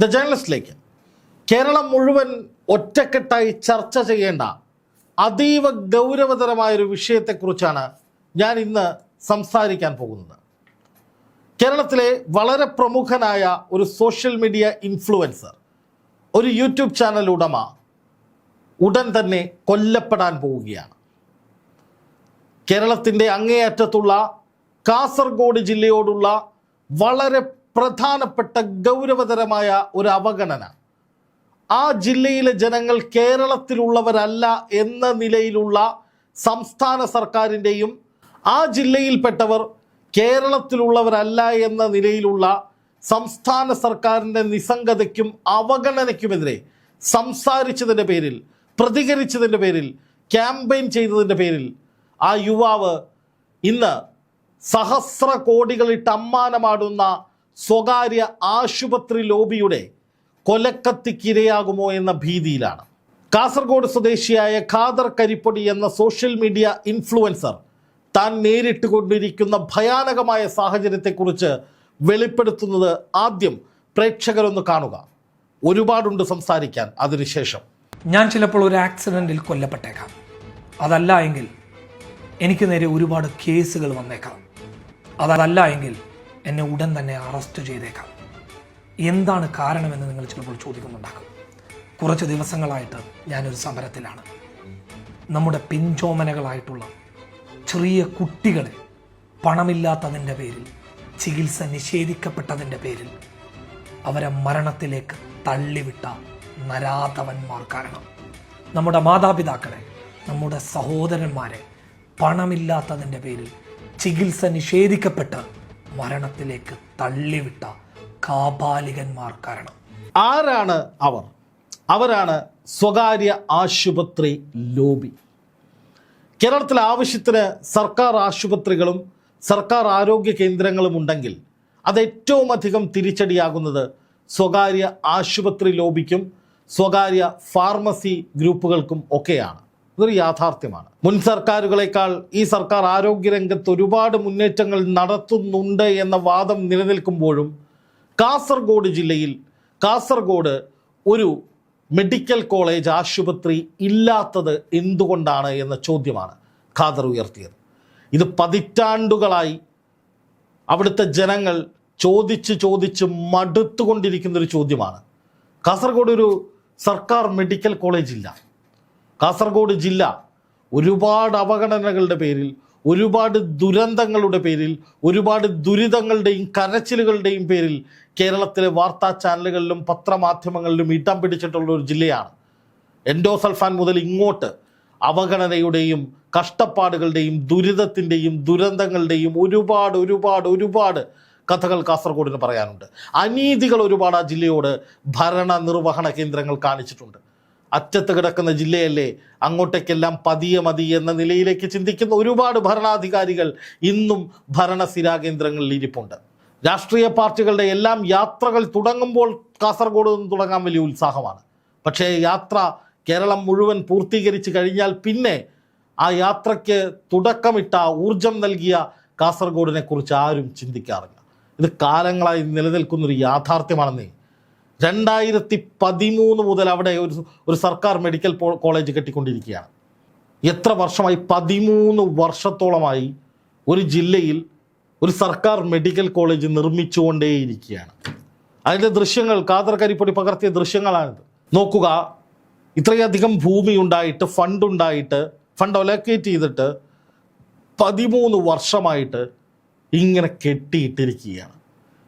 The ജേർണലിസ്റ്റിലേക്ക് Keralam മുഴുവൻ ഒറ്റക്കെട്ടായി ചർച്ച ചെയ്യേണ്ട അതീവ ഗൗരവതരമായൊരു വിഷയത്തെക്കുറിച്ചാണ് ഞാൻ ഇന്ന് സംസാരിക്കാൻ പോകുന്നത്. കേരളത്തിലെ വളരെ പ്രമുഖനായ ഒരു സോഷ്യൽ മീഡിയ ഇൻഫ്ലുവൻസർ ഒരു യൂട്യൂബ് ചാനൽ ഉടമ ഉടൻ തന്നെ കൊല്ലപ്പെടാൻ പോവുകയാണ്. കേരളത്തിന്റെ അങ്ങേയറ്റത്തുള്ള കാസർഗോഡ് ജില്ലയോടുള്ള വളരെ പ്രധാനപ്പെട്ട ഗൗരവതരമായ ഒരു അവഗണന. ആ ജില്ലയിലെ ജനങ്ങൾ കേരളത്തിലുള്ളവരല്ല എന്ന നിലയിലുള്ള സംസ്ഥാന സർക്കാരിന്റെയും ആ ജില്ലയിൽപ്പെട്ടവർ കേരളത്തിലുള്ളവരല്ല എന്ന നിലയിലുള്ള സംസ്ഥാന സർക്കാരിന്റെ നിസ്സംഗതയ്ക്കും അവഗണനയ്ക്കുമെതിരെ സംസാരിച്ചതിന്റെ പേരിൽ പ്രതികരിച്ചതിന്റെ പേരിൽ ക്യാമ്പയിൻ ചെയ്തതിന്റെ പേരിൽ ആ യുവാവ് ഇന്ന് സഹസ്ര കോടികളിട്ട് അമ്മാനമാടുന്ന സ്വകാര്യ ആശുപത്രി ലോബിയുടെ കൊലക്കത്തിക്കിരയാകുമോ എന്ന ഭീതിയിലാണ്. കാസർഗോഡ് സ്വദേശിയായ ഖാദർ കരിപ്പൊടി എന്ന സോഷ്യൽ മീഡിയ ഇൻഫ്ലുവൻസർ താൻ നേരിട്ട് കൊണ്ടിരിക്കുന്ന ഭയാനകമായ സാഹചര്യത്തെക്കുറിച്ച് വെളിപ്പെടുത്തുന്നത് ആദ്യം പ്രേക്ഷകരൊന്ന് കാണുക. ഒരുപാടുണ്ട് സംസാരിക്കാൻ അതിനുശേഷം. ഞാൻ ചിലപ്പോൾ ഒരു ആക്സിഡന്റിൽ കൊല്ലപ്പെട്ടേക്കാം. അതല്ല എങ്കിൽ എനിക്ക് നേരെ ഒരുപാട് കേസുകൾ വന്നേക്കാം. അതല്ല എങ്കിൽ എന്നെ ഉടൻ തന്നെ അറസ്റ്റ് ചെയ്തേക്കാം. എന്താണ് കാരണമെന്ന് നിങ്ങൾ ചിലപ്പോൾ ചോദിക്കുന്നുണ്ടാകും. കുറച്ച് ദിവസങ്ങളായിട്ട് ഞാനൊരു സമരത്തിലാണ്. നമ്മുടെ പിഞ്ചോമനകളായിട്ടുള്ള ചെറിയ കുട്ടികളെ പണമില്ലാത്തതിന്റെ പേരിൽ ചികിത്സ നിഷേധിക്കപ്പെട്ടതിന്റെ പേരിൽ അവരെ മരണത്തിലേക്ക് തള്ളിവിട്ട നരാധവന്മാർ കാരണം. നമ്മുടെ മാതാപിതാക്കളെ നമ്മുടെ സഹോദരന്മാരെ പണമില്ലാത്തതിന്റെ പേരിൽ ചികിത്സ നിഷേധിക്കപ്പെട്ട് മരണത്തിലേക്ക് തള്ളിവിട്ട കാപാലികന്മാർ കാരണം. ആരാണ് അവർ? അവരാണ് സ്വകാര്യ ആശുപത്രി ലോബി. കേരളത്തിൽ ആവശ്യത്തിന് സർക്കാർ ആശുപത്രികളും സർക്കാർ ആരോഗ്യ കേന്ദ്രങ്ങളും ഉണ്ടെങ്കിൽ അത് ഏറ്റവും അധികം തിരിച്ചടിയാകുന്നത് സ്വകാര്യ ആശുപത്രി ലോബിക്കും സ്വകാര്യ ഫാർമസി ഗ്രൂപ്പുകൾക്കും ഒക്കെയാണ്. ഇതൊരു യാഥാർത്ഥ്യമാണ്. മുൻ സർക്കാരുകളെക്കാൾ ഈ സർക്കാർ ആരോഗ്യരംഗത്ത് ഒരുപാട് മുന്നേറ്റങ്ങൾ നടത്തുന്നുണ്ട് എന്ന വാദം നിലനിൽക്കുമ്പോഴും കാസർഗോഡ് ജില്ലയിൽ കാസർഗോഡ് ഒരു മെഡിക്കൽ കോളേജ് ആശുപത്രി ഇല്ലാത്തത് എന്തുകൊണ്ടാണ് എന്ന ചോദ്യമാണ് ഖാദർ ഉയർത്തിയത്. ഇത് പതിറ്റാണ്ടുകളായി അവിടുത്തെ ജനങ്ങൾ ചോദിച്ച് ചോദിച്ച് മടുത്തുകൊണ്ടിരിക്കുന്ന ഒരു ചോദ്യമാണ്. കാസർഗോഡ് ഒരു സർക്കാർ മെഡിക്കൽ കോളേജ് ഇല്ല. കാസർഗോഡ് ജില്ല ഒരുപാട് അവഗണനകളുടെ പേരിൽ ഒരുപാട് ദുരന്തങ്ങളുടെ പേരിൽ ഒരുപാട് ദുരിതങ്ങളുടെയും കരച്ചിലുകളുടെയും പേരിൽ കേരളത്തിലെ വാർത്താ ചാനലുകളിലും പത്രമാധ്യമങ്ങളിലും ഇടം പിടിച്ചിട്ടുള്ള ഒരു ജില്ലയാണ്. എൻഡോസൾഫാൻ മുതൽ ഇങ്ങോട്ട് അവഗണനയുടെയും കഷ്ടപ്പാടുകളുടെയും ദുരിതത്തിന്റെയും ദുരന്തങ്ങളുടെയും ഒരുപാട് ഒരുപാട് ഒരുപാട് കഥകൾ കാസർഗോഡിന് പറയാനുണ്ട്. അനീതികൾ ഒരുപാട് ആ ജില്ലയോട് ഭരണ നിർവഹണ കേന്ദ്രങ്ങൾ കാണിച്ചിട്ടുണ്ട്. അറ്റത്ത് കിടക്കുന്ന ജില്ലയല്ലേ? അങ്ങോട്ടേക്കെല്ലാം പതിയെ മതി എന്ന നിലയിലേക്ക് ചിന്തിക്കുന്ന ഒരുപാട് ഭരണാധികാരികൾ ഇന്നും ഭരണസിരാ കേന്ദ്രങ്ങളിൽ ഇരിപ്പുണ്ട്. രാഷ്ട്രീയ പാർട്ടികളുടെ എല്ലാം യാത്രകൾ തുടങ്ങുമ്പോൾ കാസർഗോഡ് നിന്ന് തുടങ്ങാൻ വലിയ ഉത്സാഹമാണ്. പക്ഷേ യാത്ര കേരളം മുഴുവൻ പൂർത്തീകരിച്ച് കഴിഞ്ഞാൽ പിന്നെ ആ യാത്രയ്ക്ക് തുടക്കമിട്ട ഊർജം നൽകിയ കാസർഗോഡിനെ കുറിച്ച് ആരും ചിന്തിക്കാറില്ല. ഇത് കാലങ്ങളായി നിലനിൽക്കുന്നൊരു യാഥാർത്ഥ്യമാണെന്നേ രണ്ടായിരത്തി പതിമൂന്ന് മുതൽ അവിടെ ഒരു ഒരു സർക്കാർ മെഡിക്കൽ കോളേജ് കെട്ടിക്കൊണ്ടിരിക്കുകയാണ്. എത്ര വർഷമായി? പതിമൂന്ന് വർഷത്തോളമായി ഒരു ജില്ലയിൽ ഒരു സർക്കാർ മെഡിക്കൽ കോളേജ് നിർമ്മിച്ചുകൊണ്ടേയിരിക്കുകയാണ്. അതിന്റെ ദൃശ്യങ്ങൾ കാതർ കരിപ്പൊടി പകർത്തിയ ദൃശ്യങ്ങളാണിത്. നോക്കുക ഇത്രയധികം ഭൂമി ഉണ്ടായിട്ട് ഫണ്ട് ഉണ്ടായിട്ട് ഫണ്ട് അലോക്കേറ്റ് ചെയ്തിട്ട് പതിമൂന്ന് വർഷമായിട്ട് ഇങ്ങനെ കെട്ടിയിട്ടിരിക്കുകയാണ്.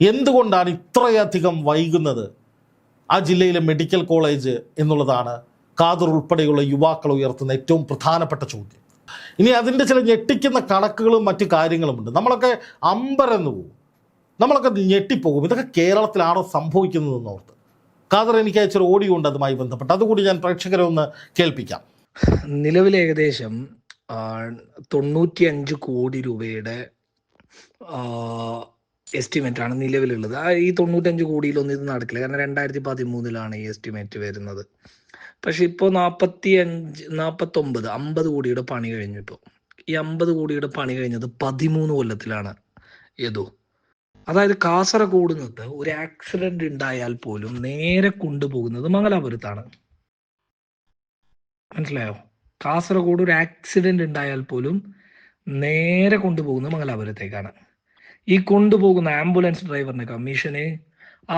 എന്തുകൊണ്ടാണ് ഇത്രയധികം വൈകുന്നത്? ആ ജില്ലയിലെ മെഡിക്കൽ കോളേജ് എന്നുള്ളതാണ് കാതർ ഉൾപ്പെടെയുള്ള യുവാക്കൾ ഉയർത്തുന്ന ഏറ്റവും പ്രധാനപ്പെട്ട ചോദ്യം. ഇനി അതിന്റെ ചില ഞെട്ടിക്കുന്ന കണക്കുകളും മറ്റു കാര്യങ്ങളുമുണ്ട്. നമ്മളൊക്കെ അമ്പരന്ന് പോകും നമ്മളൊക്കെ ഞെട്ടിപ്പോകും. ഇതൊക്കെ കേരളത്തിലാണോ സംഭവിക്കുന്നതെന്ന് ഓർത്ത്. കാതർ എനിക്ക് അയച്ചൊരു ഓഡിയോ ഉണ്ട് അതുമായി ബന്ധപ്പെട്ട്. അതുകൂടി ഞാൻ പ്രേക്ഷകരെ ഒന്ന് കേൾപ്പിക്കാം. നിലവിൽ ഏകദേശം തൊണ്ണൂറ്റി അഞ്ച് കോടി രൂപയുടെ എസ്റ്റിമേറ്റ് ആണ് നിലവിലുള്ളത്. ആ ഈ തൊണ്ണൂറ്റഞ്ച് കോടിയിലൊന്നും ഇത് നടക്കില്ല. കാരണം രണ്ടായിരത്തി പതിമൂന്നിലാണ് ഈ എസ്റ്റിമേറ്റ് വരുന്നത്. പക്ഷെ ഇപ്പോൾ നാൽപ്പത്തി അഞ്ച് നാൽപ്പത്തൊമ്പത് അമ്പത് കോടിയുടെ പണി കഴിഞ്ഞു ഇപ്പോൾ ഈ അമ്പത് കോടിയുടെ പണി കഴിഞ്ഞത് പതിമൂന്ന് കൊല്ലത്തിലാണ് ഏതോ അതായത് കാസർഗോഡ് നിന്ന് ഒരു ആക്സിഡന്റ് ഉണ്ടായാൽ പോലും നേരെ കൊണ്ടുപോകുന്നത് മംഗലാപുരത്താണ്. മനസ്സിലായോ? കാസർഗോഡ് ഒരു ആക്സിഡന്റ് ഉണ്ടായാൽ പോലും നേരെ കൊണ്ടുപോകുന്നത് മംഗലാപുരത്തേക്കാണ്. ഈ കൊണ്ടുപോകുന്ന ആംബുലൻസ് ഡ്രൈവറിന്റെ കമ്മീഷന്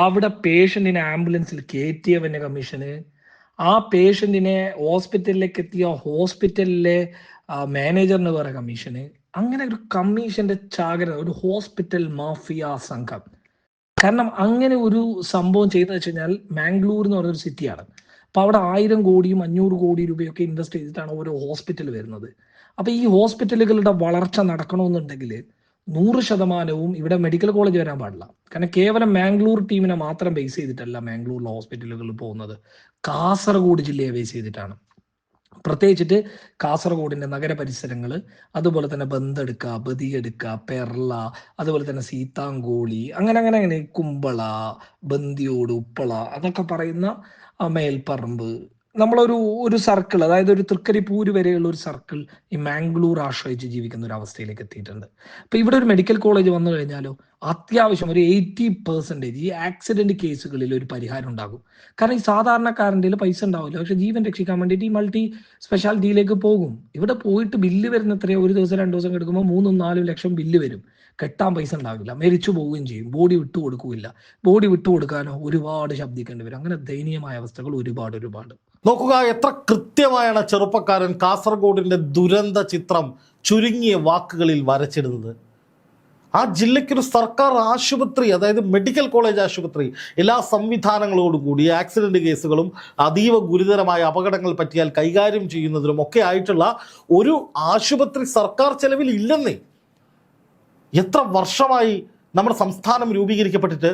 അവിടെ പേഷ്യന്റിനെ ആംബുലൻസിൽ കയറ്റിയവന്റെ കമ്മീഷന് ആ പേഷ്യന്റിനെ ഹോസ്പിറ്റലിലേക്ക് എത്തിയ ഹോസ്പിറ്റലിലെ മാനേജറിന് വേറെ കമ്മീഷന്. അങ്ങനെ ഒരു കമ്മീഷന്റെ ചാകര ഒരു ഹോസ്പിറ്റൽ മാഫിയ സംഘം. കാരണം അങ്ങനെ ഒരു സംഭവം ചെയ്തെന്ന് വെച്ച് കഴിഞ്ഞാൽ മാംഗ്ലൂർ എന്ന് പറയുന്ന ഒരു സിറ്റിയാണ്. അപ്പൊ അവിടെ ആയിരം കോടിയും അഞ്ഞൂറ് കോടി രൂപയൊക്കെ ഇൻവെസ്റ്റ് ചെയ്തിട്ടാണ് ഓരോ ഹോസ്പിറ്റൽ വരുന്നത്. അപ്പൊ ഈ ഹോസ്പിറ്റലുകളുടെ വളർച്ച നടക്കണമെന്നുണ്ടെങ്കിൽ നൂറ് ശതമാനവും ഇവിടെ മെഡിക്കൽ കോളേജ് വരാൻ പാടില്ല. കാരണം കേവലം മാംഗ്ലൂർ ടീമിനെ മാത്രം ബേസ് ചെയ്തിട്ടല്ല മാംഗ്ലൂരിലെ ഹോസ്പിറ്റലുകളിൽ പോകുന്നത്. കാസർഗോഡ് ജില്ലയെ ബേസ് ചെയ്തിട്ടാണ്. പ്രത്യേകിച്ചിട്ട് കാസർഗോഡിന്റെ നഗരപരിസരങ്ങൾ അതുപോലെ തന്നെ ബന്തെടുക്ക ബദിയെടുക്ക പെർള അതുപോലെ തന്നെ സീതാങ്കോളി അങ്ങനെ അങ്ങനെ അങ്ങനെ കുമ്പള ബന്ദിയോട് ഉപ്പള അതൊക്കെ പറയുന്ന മേൽപ്പറമ്പ് നമ്മളൊരു ഒരു സർക്കിൾ അതായത് ഒരു തൃക്കരിപ്പൂര് വരെയുള്ള ഒരു സർക്കിൾ ഈ മാംഗ്ലൂർ ആശ്രയിച്ച് ജീവിക്കുന്ന ഒരു അവസ്ഥയിലേക്ക് എത്തിയിട്ടുണ്ട്. അപ്പൊ ഇവിടെ ഒരു മെഡിക്കൽ കോളേജ് വന്നു കഴിഞ്ഞാലോ അത്യാവശ്യം ഒരു എയ്റ്റി പെർസെന്റേജ് ഈ ആക്സിഡന്റ് കേസുകളിൽ ഒരു പരിഹാരം ഉണ്ടാകും. കാരണം ഈ സാധാരണക്കാരന്റെ പൈസ ഉണ്ടാവില്ല പക്ഷെ ജീവൻ രക്ഷിക്കാൻ വേണ്ടിയിട്ട് ഈ മൾട്ടി സ്പെഷ്യാലിറ്റിയിലേക്ക് പോകും. ഇവിടെ പോയിട്ട് ബില്ല് വരുന്ന എത്രയോ? ഒരു ദിവസം രണ്ടു ദിവസം എടുക്കുമ്പോൾ മൂന്നും നാലും ലക്ഷം ബില്ല് വരും. കെട്ടാൻ പൈസ ഉണ്ടാവില്ല. മരിച്ചു പോവുകയും ചെയ്യും. ബോഡി വിട്ടു കൊടുക്കില്ല ബോഡി വിട്ടു കൊടുക്കാനോ ഒരുപാട് ശബ്ദിക്കേണ്ടി വരും. അങ്ങനെ ദയനീയമായ അവസ്ഥകൾ ഒരുപാട് ഒരുപാട്. നോക്കുക എത്ര കൃത്യമായാണ് ചെറുപ്പക്കാരൻ കാസർഗോഡിന്റെ ദുരന്ത ചിത്രം ചുരുങ്ങിയ വാക്കുകളിൽ വരച്ചിടുന്നത്. ആ ജില്ലയ്ക്കൊരു സർക്കാർ ആശുപത്രി അതായത് മെഡിക്കൽ കോളേജ് ആശുപത്രി എല്ലാ സംവിധാനങ്ങളോടും കൂടി ആക്സിഡന്റ് കേസുകളും അതീവ ഗുരുതരമായ അപകടങ്ങൾ പറ്റിയാൽ കൈകാര്യം ചെയ്യുന്നതിനും ഒക്കെ ആയിട്ടുള്ള ഒരു ആശുപത്രി സർക്കാർ ചെലവിൽ ഇല്ലെന്നേ. എത്ര വർഷമായി നമ്മുടെ സംസ്ഥാനം രൂപീകരിക്കപ്പെട്ടിട്ട്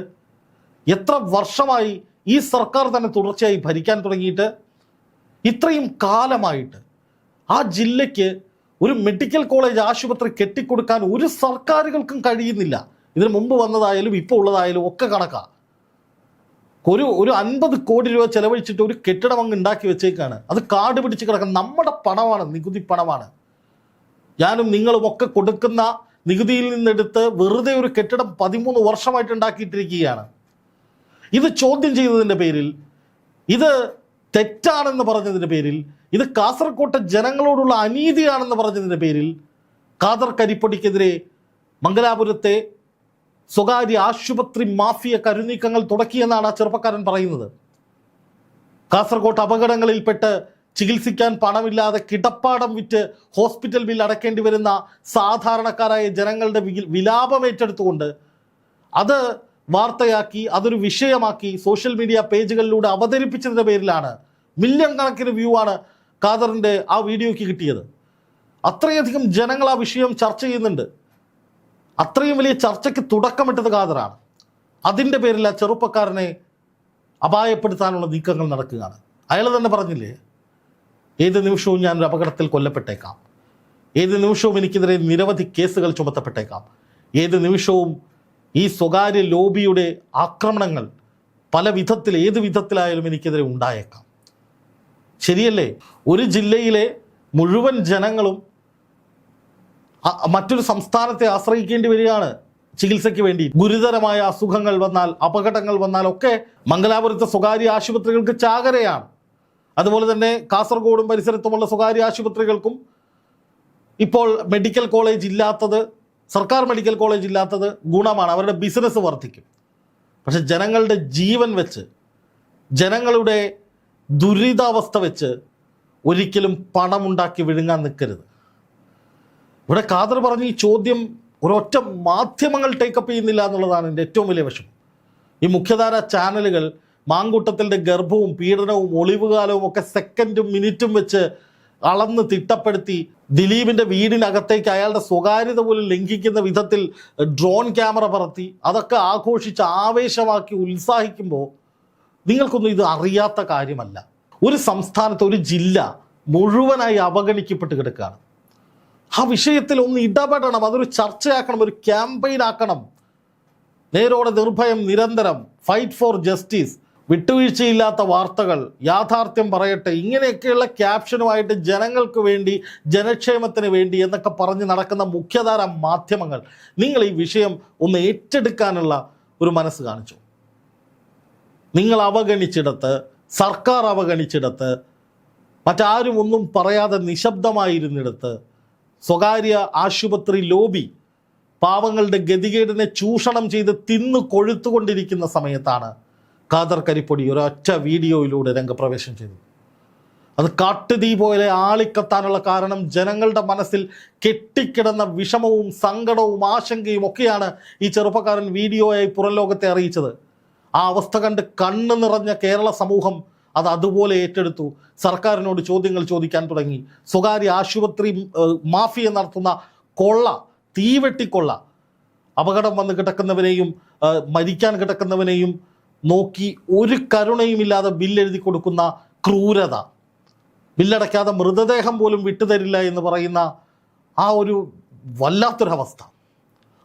എത്ര വർഷമായി ഈ സർക്കാർ തന്നെ തുടർച്ചയായി ഭരിക്കാൻ തുടങ്ങിയിട്ട് ഇത്രയും കാലമായിട്ട് ആ ജില്ലയ്ക്ക് ഒരു മെഡിക്കൽ കോളേജ് ആശുപത്രി കെട്ടിക്കൊടുക്കാൻ ഒരു സർക്കാരുകൾക്കും കഴിയുന്നില്ല. ഇതിന് മുമ്പ് വന്നതായാലും ഇപ്പോൾ ഉള്ളതായാലും ഒക്കെ കണക്കാണ് ഒരു ഒരു അൻപത് കോടി രൂപ ചെലവഴിച്ചിട്ട് ഒരു കെട്ടിടം അങ്ങ് ഉണ്ടാക്കി വെച്ചേക്കാണ്. അത് കാട് പിടിച്ച് കിടക്കുന്ന നമ്മുടെ പണമാണ് നികുതി പണമാണ്. ഞാനും നിങ്ങളും ഒക്കെ കൊടുക്കുന്ന നികുതിയിൽ നിന്നെടുത്ത് വെറുതെ ഒരു കെട്ടിടം പതിമൂന്ന് വർഷമായിട്ട് ഉണ്ടാക്കിയിട്ടിരിക്കുകയാണ്. ഇത് ചോദ്യം ചെയ്തതിന്റെ പേരിൽ ഇത് തെറ്റാണെന്ന് പറഞ്ഞതിന്റെ പേരിൽ ഇത് കാസർകോട്ടെ ജനങ്ങളോടുള്ള അനീതിയാണെന്ന് പറഞ്ഞതിന്റെ പേരിൽ ഖാദർ കരിപ്പൊടിക്കെതിരെ മംഗലാപുരത്തെ സ്വകാര്യ ആശുപത്രി മാഫിയ കരുനീക്കങ്ങൾ തുടക്കിയെന്നാണ് ആ ചെറുപ്പക്കാരൻ പറയുന്നത്. കാസർകോട്ട് അപകടങ്ങളിൽപ്പെട്ട് ചികിത്സിക്കാൻ പണമില്ലാതെ കിടപ്പാടം വിറ്റ് ഹോസ്പിറ്റൽ ബിൽ അടക്കേണ്ടി വരുന്ന സാധാരണക്കാരായ ജനങ്ങളുടെ വിലാപം ഏറ്റെടുത്തുകൊണ്ട് അത് വാർത്തയാക്കി അതൊരു വിഷയമാക്കി സോഷ്യൽ മീഡിയ പേജുകളിലൂടെ അവതരിപ്പിച്ചതിന്റെ പേരിലാണ് മില്യൺ കണക്കിന് വ്യൂ ആണ് ഖാദറിന്റെ ആ വീഡിയോയ്ക്ക് കിട്ടിയത്. അത്രയധികം ജനങ്ങൾ ആ വിഷയം ചർച്ച ചെയ്യുന്നുണ്ട്. അത്രയും വലിയ ചർച്ചയ്ക്ക് തുടക്കമിട്ടത് ഖാദറാണ്. അതിന്റെ പേരിൽ ആ ചെറുപ്പക്കാരനെ അപായപ്പെടുത്താനുള്ള നീക്കങ്ങൾ നടക്കുകയാണ്. അയാൾ തന്നെ പറഞ്ഞില്ലേ? ഏത് നിമിഷവും ഞാൻ ഒരു അപകടത്തിൽ കൊല്ലപ്പെട്ടേക്കാം. ഏത് നിമിഷവും എനിക്കെതിരെ നിരവധി കേസുകൾ ചുമത്തപ്പെട്ടേക്കാം. ഏത് നിമിഷവും ഈ സ്വകാര്യ ലോബിയുടെ ആക്രമണങ്ങൾ പല വിധത്തിൽ ഏത് വിധത്തിലായാലും എനിക്കെതിരെ ഉണ്ടായേക്കാം. ശരിയല്ലേ? ഒരു ജില്ലയിലെ മുഴുവൻ ജനങ്ങളും മറ്റൊരു സംസ്ഥാനത്തെ ആശ്രയിക്കേണ്ടി വരികയാണ് ചികിത്സയ്ക്ക് വേണ്ടി. ഗുരുതരമായ അസുഖങ്ങൾ വന്നാൽ അപകടങ്ങൾ വന്നാൽ ഒക്കെ മംഗലാപുരത്തെ സ്വകാര്യ ആശുപത്രികൾക്ക് ചാകരയാണ്. അതുപോലെ തന്നെ കാസർഗോഡും പരിസരത്തുമുള്ള സ്വകാര്യ ആശുപത്രികൾക്കും ഇപ്പോൾ മെഡിക്കൽ കോളേജ് ഇല്ലാത്തത് സർക്കാർ മെഡിക്കൽ കോളേജ് ഇല്ലാത്തത് ഗുണമാണ്. അവരുടെ ബിസിനസ് വർദ്ധിക്കും. പക്ഷെ ജനങ്ങളുടെ ജീവൻ വെച്ച് ജനങ്ങളുടെ ദുരിതാവസ്ഥ വെച്ച് ഒരിക്കലും പണമുണ്ടാക്കി വിഴുങ്ങാൻ നിൽക്കരുത്. ഇവിടെ ഖാദർ പറഞ്ഞ ഈ ചോദ്യം ഒരൊറ്റ മാധ്യമങ്ങൾ ടേക്കപ്പ് ചെയ്യുന്നില്ല എന്നുള്ളതാണ് എന്റെ ഏറ്റവും വലിയ വിഷമം. ഈ മുഖ്യധാര ചാനലുകൾ മാങ്കൂട്ടത്തിന്റെ ഗർഭവും പീഡനവും ഒളിവുകാലവും ഒക്കെ സെക്കൻഡും മിനിറ്റും വെച്ച് അളന്ന് തിട്ടപ്പെടുത്തി ദിലീപിന്റെ വീടിനകത്തേക്ക് അയാളുടെ സ്വകാര്യത പോലും ലംഘിക്കുന്ന വിധത്തിൽ ഡ്രോൺ ക്യാമറ പറത്തി അതൊക്കെ ആഘോഷിച്ച് ആവേശമാക്കി ഉത്സാഹിക്കുമ്പോൾ നിങ്ങൾക്കൊന്നും ഇത് അറിയാത്ത കാര്യമല്ല. ഒരു സംസ്ഥാനത്ത് ഒരു ജില്ല മുഴുവനായി അവഗണിക്കപ്പെട്ട് കിടക്കുകയാണ്. ആ വിഷയത്തിൽ ഒന്ന് ഇടപെടണം അതൊരു ചർച്ചയാക്കണം ഒരു ക്യാമ്പയിൻ ആക്കണം നേരോടെ നിർഭയം നിരന്തരം ഫൈറ്റ് ഫോർ ജസ്റ്റിസ് വിട്ടുവീഴ്ചയില്ലാത്ത വാർത്തകൾ യാഥാർത്ഥ്യം പറയട്ടെ ഇങ്ങനെയൊക്കെയുള്ള ക്യാപ്ഷനുമായിട്ട് ജനങ്ങൾക്ക് വേണ്ടി ജനക്ഷേമത്തിന് വേണ്ടി എന്നൊക്കെ പറഞ്ഞ് നടക്കുന്ന മുഖ്യധാര മാധ്യമങ്ങൾ നിങ്ങൾ ഈ വിഷയം ഒന്ന് ഏറ്റെടുക്കാനുള്ള ഒരു മനസ്സ് കാണിച്ചു. നിങ്ങൾ അവഗണിച്ചിടത്ത് സർക്കാർ അവഗണിച്ചിടത്ത് മറ്റാരും ഒന്നും പറയാതെ നിശബ്ദമായിരുന്നിടത്ത് സ്വകാര്യ ആശുപത്രി ലോബി പാവങ്ങളുടെ ഗതികേടിനെ ചൂഷണം ചെയ്ത് തിന്നു കൊഴുത്തുകൊണ്ടിരിക്കുന്ന സമയത്താണ് ഖാദർ കരിപ്പൊടി ഒരൊറ്റ വീഡിയോയിലൂടെ രംഗപ്രവേശം ചെയ്തു. അത് കാട്ടുതീ പോലെ ആളിക്കത്താനുള്ള കാരണം ജനങ്ങളുടെ മനസ്സിൽ കെട്ടിക്കിടന്ന വിഷമവും സങ്കടവും ആശങ്കയും ഒക്കെയാണ് ഈ ചെറുപ്പക്കാരൻ വീഡിയോയായി പുറം ലോകത്തെ അറിയിച്ചത്. ആ അവസ്ഥ കണ്ട് കണ്ണു നിറഞ്ഞ കേരള സമൂഹം അത് അതുപോലെ ഏറ്റെടുത്തു. സർക്കാരിനോട് ചോദ്യങ്ങൾ ചോദിക്കാൻ തുടങ്ങി. സ്വകാര്യ ആശുപത്രി മാഫിയ നടത്തുന്ന കൊള്ള തീവെട്ടിക്കൊള്ള അപകടം വന്ന് കിടക്കുന്നവനെയും മരിക്കാൻ കിടക്കുന്നവനെയും നോക്കി ഒരു കരുണയുമില്ലാതെ ബില്ലെഴുതി കൊടുക്കുന്ന ക്രൂരത. ബില്ലടയ്ക്കാതെ മൃതദേഹം പോലും വിട്ടുതരില്ല എന്ന് പറയുന്ന ആ ഒരു വല്ലാത്തൊരവസ്ഥ.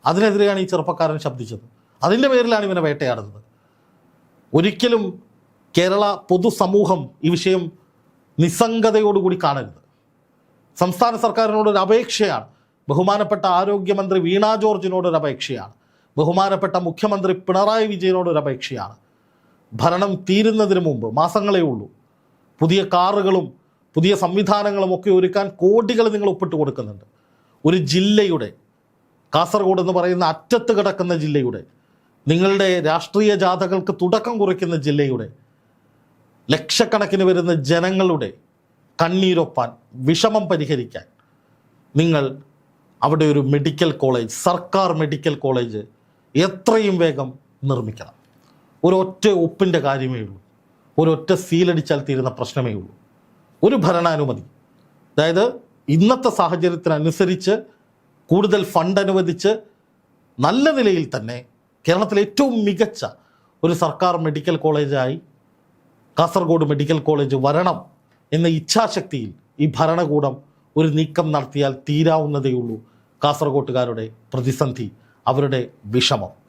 അതിനെതിരെയാണ് ഈ ചെറുപ്പക്കാരൻ ശബ്ദിച്ചത്. അതിന്റെ പേരിലാണ് ഇവനെ വേട്ടയാടുന്നത്. ഒരിക്കലും കേരള പൊതുസമൂഹം ഈ വിഷയം നിസ്സംഗതയോടുകൂടി കാണരുത്. സംസ്ഥാന സർക്കാരിനോട് ഒരു അപേക്ഷയാണ്. ബഹുമാനപ്പെട്ട ആരോഗ്യമന്ത്രി വീണ ജോർജിനോടൊരു അപേക്ഷയാണ്. ബഹുമാനപ്പെട്ട മുഖ്യമന്ത്രി പിണറായി വിജയനോടൊരു അപേക്ഷയാണ്. ഭരണം തീരുന്നതിന് മുമ്പ് മാസങ്ങളേ ഉള്ളൂ പുതിയ കാറുകളും പുതിയ സംവിധാനങ്ങളും ഒക്കെ ഒരുക്കാൻ കോടികൾ നിങ്ങൾ ഒപ്പിട്ട് കൊടുക്കുന്നുണ്ട്. ഒരു ജില്ലയുടെ കാസർഗോഡ് എന്ന് പറയുന്ന അറ്റത്ത് കിടക്കുന്ന ജില്ലയുടെ നിങ്ങളുടെ രാഷ്ട്രീയ ജാഥകൾക്ക് തുടക്കം കുറിക്കുന്ന ജില്ലയുടെ ലക്ഷക്കണക്കിന് വരുന്ന ജനങ്ങളുടെ കണ്ണീരൊപ്പാൻ വിഷമം പരിഹരിക്കാൻ നിങ്ങൾ അവിടെ ഒരു മെഡിക്കൽ കോളേജ് സർക്കാർ മെഡിക്കൽ കോളേജ് എത്രയും വേഗം നിർമ്മിക്കണം. ഒരൊറ്റ ഒപ്പിന്റെ കാര്യമേ ഉള്ളൂ. ഒരൊറ്റ സീലടിച്ചാൽ തീരുന്ന പ്രശ്നമേ ഉള്ളൂ. ഒരു ഭരണാനുമതി. അതായത് ഇന്നത്തെ സാഹചര്യത്തിനനുസരിച്ച് കൂടുതൽ ഫണ്ട് അനുവദിച്ച് നല്ല നിലയിൽ തന്നെ കേരളത്തിലെ ഏറ്റവും മികച്ച ഒരു സർക്കാർ മെഡിക്കൽ കോളേജായി കാസർഗോഡ് മെഡിക്കൽ കോളേജ് വരണം എന്ന ഇച്ഛാശക്തിയിൽ ഈ ഭരണകൂടം ഒരു നീക്കം നടത്തിയാൽ തീരാവുന്നതേയുള്ളൂ കാസർഗോട്ടുകാരുടെ പ്രതിസന്ധി അവരുടെ വിഷമം.